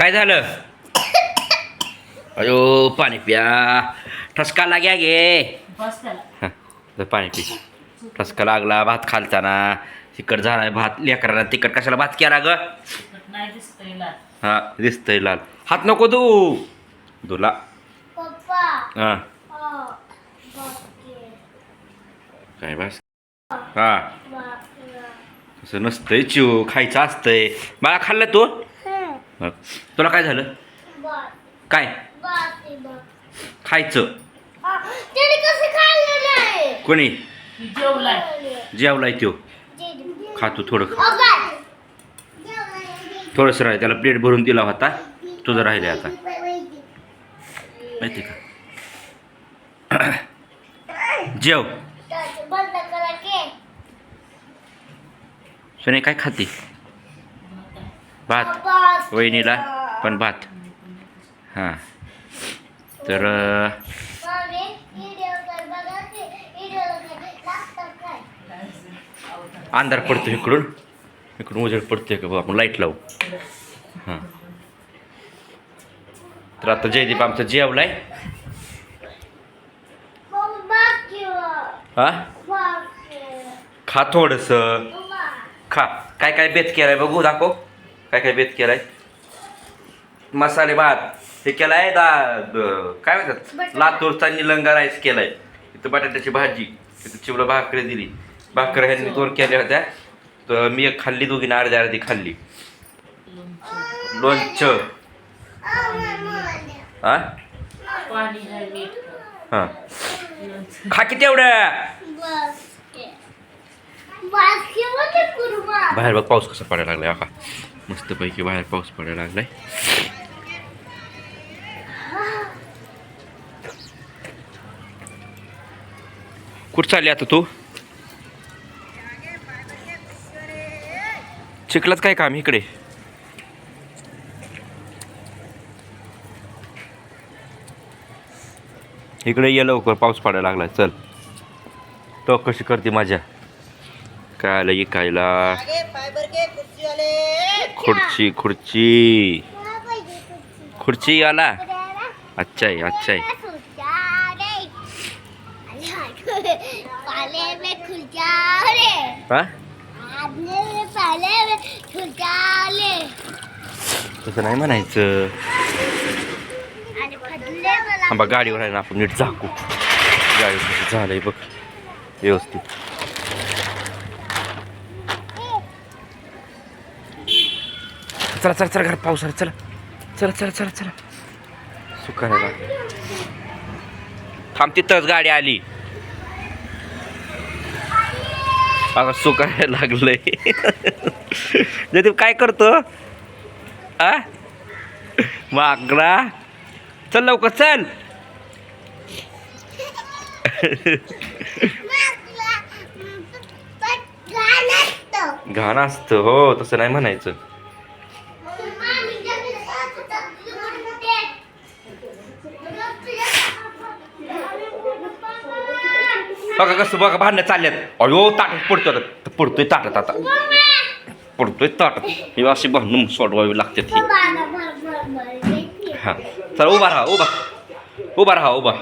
काय झालं? अयो पाणी प्या. ठसका लाग्या गे. हं, तर पाणी पी. ठसका लागला भात खालताना. तिकट झाला भात लेकरांना तिकट कशाला भात केला ग? नाही दिसतंय लाल. हा दिसतंय लाल. हात नको तू तुला पप्पा. हा. हो बाकी काय बस? हा. बाकी तसं नसतंय चिव खायचं असतंय. मला खाल्लं तू? तुला काय झालं? काय? खायचं. कोणी? ती जेवलाय त्यो. खातो थोडं खा. थोडंसं राहिलं त्याला प्लेट भरून दिला होता. तुझं राहिले आता. माहिती का? जेव. सोने काय खाते? भात. वहिनीला पण भात. हां. तर? अंधार पडतो इकडून. इकडून उजेड पडतोय का आपण लाइट लावू. हां. तर आता जयदीप आमचा जेवलाय. हा. खा थोडंसं. खा. काय काय बेत केलाय बघू दाखव. काय काय बेत केलाय? मसाले भात. हे केलाय दा द- काय म्हणतात? लातूरचा निलंगा राईस केलाय. इथं बटाट्याची भाजी इथं चिवला भाकरी दिली. भाकऱ्या ह्यांनी दोन केल्या होत्या. तर मी एक खाल्ली दोघीने अर्धी अर्धी खाल्ली. लोणचं. हा पाणी आहे मीठ. हा. खा किती एवढं? बाकी. बाकी मध्ये कुर्मा. बाहेर बघ पाऊस कसा पडायला लागलाय का मस्तपैकी बाहेर पाऊस पडायला लागलाय. कुठं चालली आता तू? चिखलाच काय काम इकडे? इकडे ये लवकर पाऊस पडायला लागलाय. चल. तो कशी करते माझ्या. काय आलं इकायला खुर्ची खुर्ची. खुर्ची वाला. अच्छा आहे अच्छा आहे तसं नाही म्हणायचं. हा बघ गाडीवर आहे ना आपण नीट झाकू गाडीवर झालंय बघ. व्यवस्थित. चला चला चला घर पाऊस आला चला चला चला चला. चला सुकायला थांब तिथंच गाडी आली. अगं सुकायला लागलंय. जयदीप काय करतो? आ? चल लवकर चल. घाण असतं हो तसं नाही म्हणायचं मम्मा, मी जमीन साफ होतं. म्हणते. बघा कसं बघा भांडणं चालल्यात. अयो ताटात पडतो आता. पडतोय ताटात आता. पडतोय ताटात. हे अशी भांडणं सोडवावी लागते. येते. हा. चला उभा राहा उभा. उभा राहा उभा?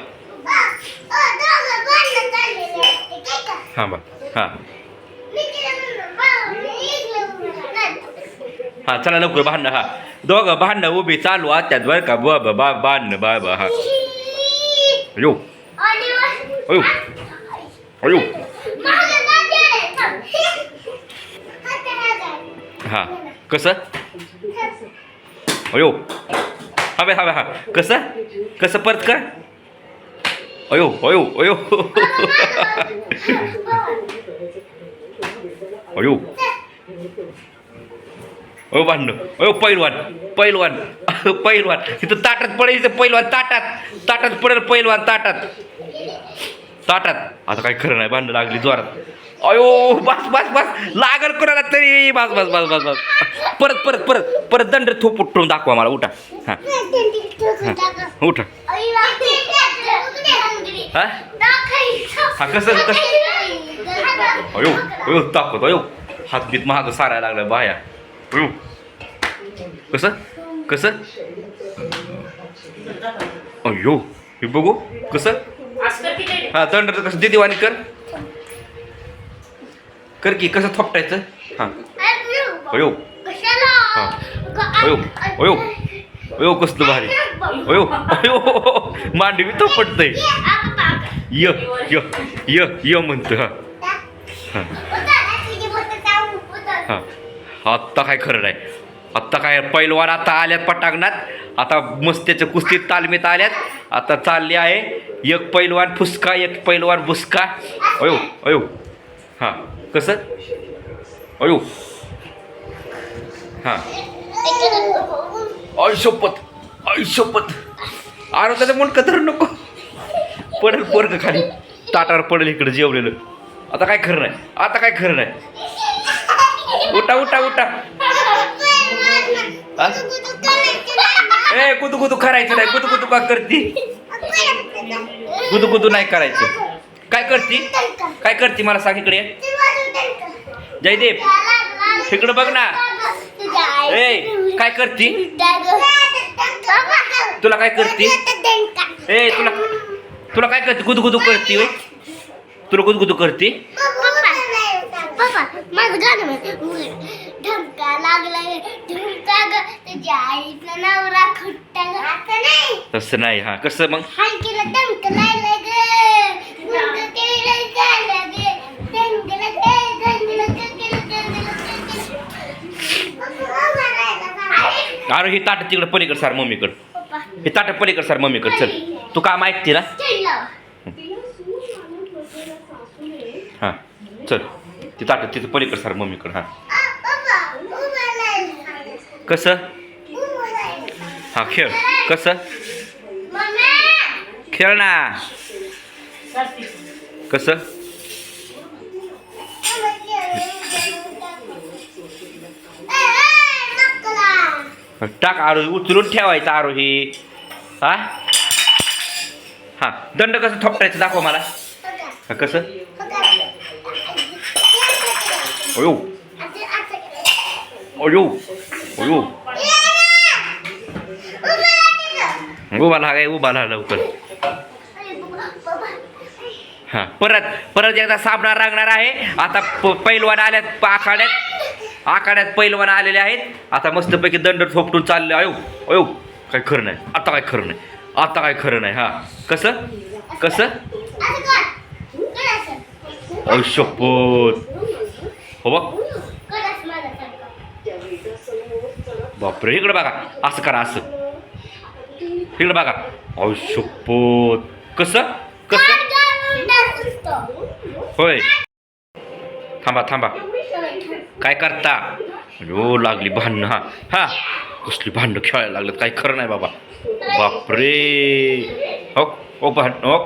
हा बा हा. हा चला लवकर भांडणं हा. दोघं भांडणं उभी चालू आत्यात बरं का. बा बा बा भांडणं बा बा हा. अयो. अयो. अयो. हा. कसं? अयो. हवे हवे हा. कसं? कसं? परत कर. अयो अयो अयो. अयो. अयो भांडण. अयो पैलवान पैलवान. पैलवान. तिथं ताटात पडेल पैलवान ताटात. ताटात पडेल पैलवान ताटात. ताटात. आता काय खरं नाही भांडं लागली जोरात. अयो बस बस बस. लागल कोणाला तरी. बस बस बस बस बस. परत परत परत परत दंड थोप उठून दाखवा मला उठा. हां. हां उठा. हा? हां कसं- कसं? अयो अयो ताकद अयो. हात बीत महाग सारायला लागला बाया. अयो. कसं? कसं? अयो हे बघू. कसं? असं हा दंड कसं दे दिवाणी कर. कर की कसं थोपटायचं? हां. अयो. हां. हा. अयो. अयो. अयो कसलं भारी. अयो. अयो. मांडवी तो पडतंय य य य य म्हणतो हां. हा. हा. आत्ता काय खरं नाही. आत्ता काय पैलवान आता आल्यात पटांगणात. आता मस्त्याच्या कुस्तीत तालमीत आल्यात. आता चालले आहे. एक पैलवान फुसका एक पैलवान बुसका. अयो अयो. हां कसं? अयो. हां. आयुष्यपत आयुष्यपत आरोग्याचं त्याचं मुंडकं तर नको? पडेल पोरग खाली. ताटावर पडेल इकडे जेवलेलं. आता काय खरं नाही. आता काय खरं नाही. उठा उठा उठा. ए कुदू कुदू करायचं नाही. कुदू कुदू का करती? कुदू कुदू नाही करायचं. काय करती? काय करती? मला सांग इकडे. जयदेव इकडं बघ ना. ए काय करती? तुला काय करती? ए तुला तुला काय करते? गुदगुदू करती होय? तुला गुदगुदू करते? पप्पा माझं गाणं म्हणते धमका लागला धमका ग. तुझ्या आईचा नवरा खुट्टा ग असं नाही. तसं नाही हा. कसं मग? हाय केलं धमका लागला ग. केलं झालं ग. अरे ही ताट तिकडं पलीकड सार मम्मीकड. पप्पा हे ताट पलीकड सार मम्मीकड. चल. तू काम ऐकते ना? हा. चल ते ताट तिथं पलीकडं सर मम्मीकडं हां. कसं? हां हा खेळ. कसं? खेळ ना. कसं? टाक आरोही उचलून ठेवायचं आरोही. हा? हा दंड कसं थोपटायचं दाखव मला. कसं? अयो अयो अयो उभा लागाय उभा लागा लवकर हा परत परत एकदा साबणा लागणार आहे आता पैलवान आल्यात आखाड्यात आखाड्यात पैलवान आलेले आहेत आता मस्तपैकी दंड थोपटून चालले अयो अयो काय खरं नाही आता काय खरं नाही आता काय खरं नाही हा कसं कसं शपथ हो बघ बापरे इकडे बघा. असं करा असं. इकडे बघा. अहो शपथ. कसं? कसं? होय. थांबा थांबा. काय करता? हो लागली भांडणं हा. हा. कसली भांडणं खेळायला लागलं काय खरं नाही बाबा. बापरे. हो ओ भांड हो.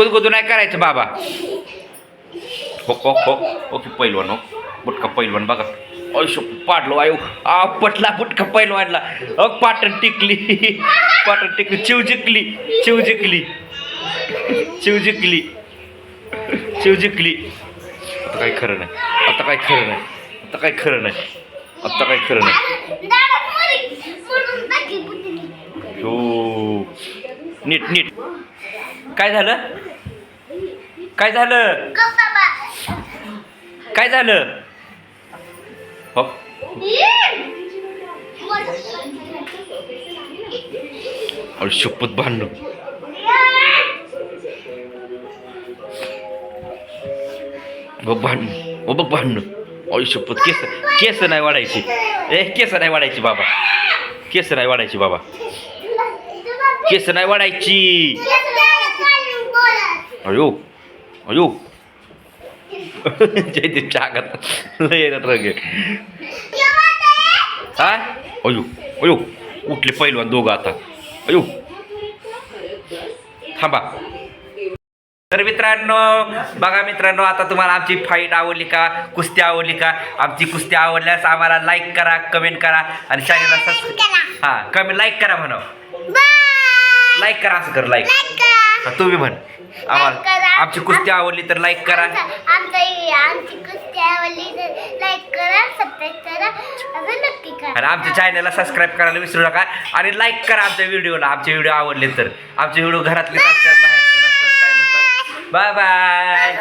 गुदगुदू नाही करायचं बाबा. हो हो हो, हो ओके पैलवान हो. बुटका पैलवान बघा. ऐशो पाडलो आयो. आ पटला बुटका पैलवानला. अ पाटण टिकली. पाटण टिकली. चिव जिंकली. चिव जिंकली. चिव जिंकली. चिव जिकली. आता काय खरं नाही. आता काय खरं नाही. आता काय खरं नाही. आता काय खरं नाही. हो. नीट नीट. काय झालं? काय झालं? काय झालं? हो शपथ भांडण. बघ भांडण. ओ बघ भांडण. अरे शपथ केस केस नाही वाढायची. ए केस नाही वाढायची बाबा. केस नाही वाढायची बाबा. केस नाही वाढायची. अयो. अयो. आगात लय येतात रंग. हा? अयो अयो. उठले पैलवान दोघं आता. अयो. थांबा. तर मित्रांनो बघा मित्रांनो आता तुम्हाला आमची फाईट आवडली का? कुस्ती आवडली का? आमची कुस्ती आवडल्यास आम्हाला लाईक करा कमेंट करा आणि चॅनलला सबस्क्राईब हां कमेंट लाईक करा म्हणा लाईक करा असं कर लाईक तुम्ही म्हण. आम्हाला आमची कुस्ती आवडली तर लाईक करा. आणि आमच्या चॅनलला सबस्क्राईब करायला विसरू नका आणि लाईक करा आमच्या व्हिडिओला आमचे व्हिडिओ आवडले तर. आमचे व्हिडिओ घरातले काय बाय बाय